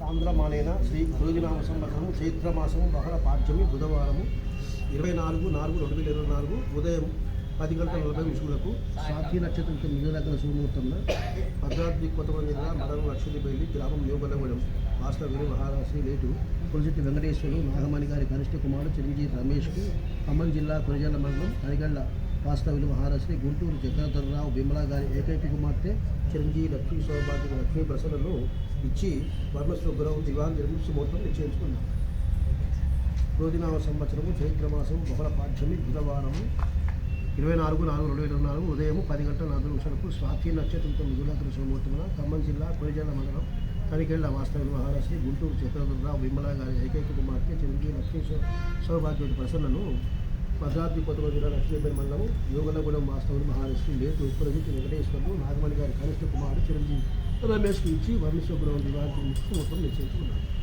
సాంద్రమానేన శ్రీ గురుదినామ సంవత్సరం చైత్రమాసం బహుళ పాఠ్యమి బుధవారము ఇరవై నాలుగు నాలుగు రెండు వేల ఇరవై నాలుగు ఉదయం పది గంటల నలభై నిమిషములకు సాక్షి నక్షత్రం మిగలగ్గర శుభముహూర్తంలో భద్రాద్రి కొత్తమంది జిల్లా మదనం లక్ష్మీపల్లి గ్రామం యోగలగూడెం మాస్టర్ వీరి మహారాశ్రీ లేటు కులశెట్టి వెంకటేశ్వరులు నాగమణి గారి కనిష్ట కుమారుడు చిరంజీవి రమేష్కు ఖమ్మం జిల్లా కొరిజల్ల మండలం కనిగళ్ళ వాస్తవులు మహారాశ్రీ గుంటూరు చక్రధరరావు బిమలా గారి ఏకైక కుమార్తె చిరంజీవి లక్ష్మీ సౌభాగ్య లక్ష్మీ ప్రసన్నను ఇచ్చి వర్మస్వగ్రహం దివాన్ నిర్మించి ముహూర్తం నిశ్చయించుకున్నాం రోజునామ సంవత్సరము చైత్రమాసం బహుళ పాఠ్యమి బుధవారము ఇరవై నాలుగు నాలుగు రెండు వేల ఇరవై నాలుగు ఉదయం పది గంటల నాలుగు నిమిషాలకు స్వాతి నక్షత్రంతో మిథునాగ్ర సోమూర్తమున ఖమ్మం జిల్లా కొరిజల్ల మండలం కనికెళ్ళ వాస్తవ్యులు మహారాశ్రీ గుంటూరు చక్రధరరావు బిమలా గారి ఏకైక కుమార్తె చిరంజీవి లక్ష్మీ సౌ- సౌభాగ్యవతి ప్రసన్నను భద్రాద్రి కొత్తగూడెం జిల్లా లక్ష్మీపేట మండలం యోగలగూడెం వాస్తవం మహారాష్ట్ర లేదు ఉత్తరజిత్ వెంకటేశ్వరుడు నాగమణి గారి కనిష్ట కుమారుడు చిరంజీవి రమేష్కి ఇచ్చి వర్ణశుభ్రం వివాహం ముఖ్య మొత్తం నిశ్చయించుకున్నారు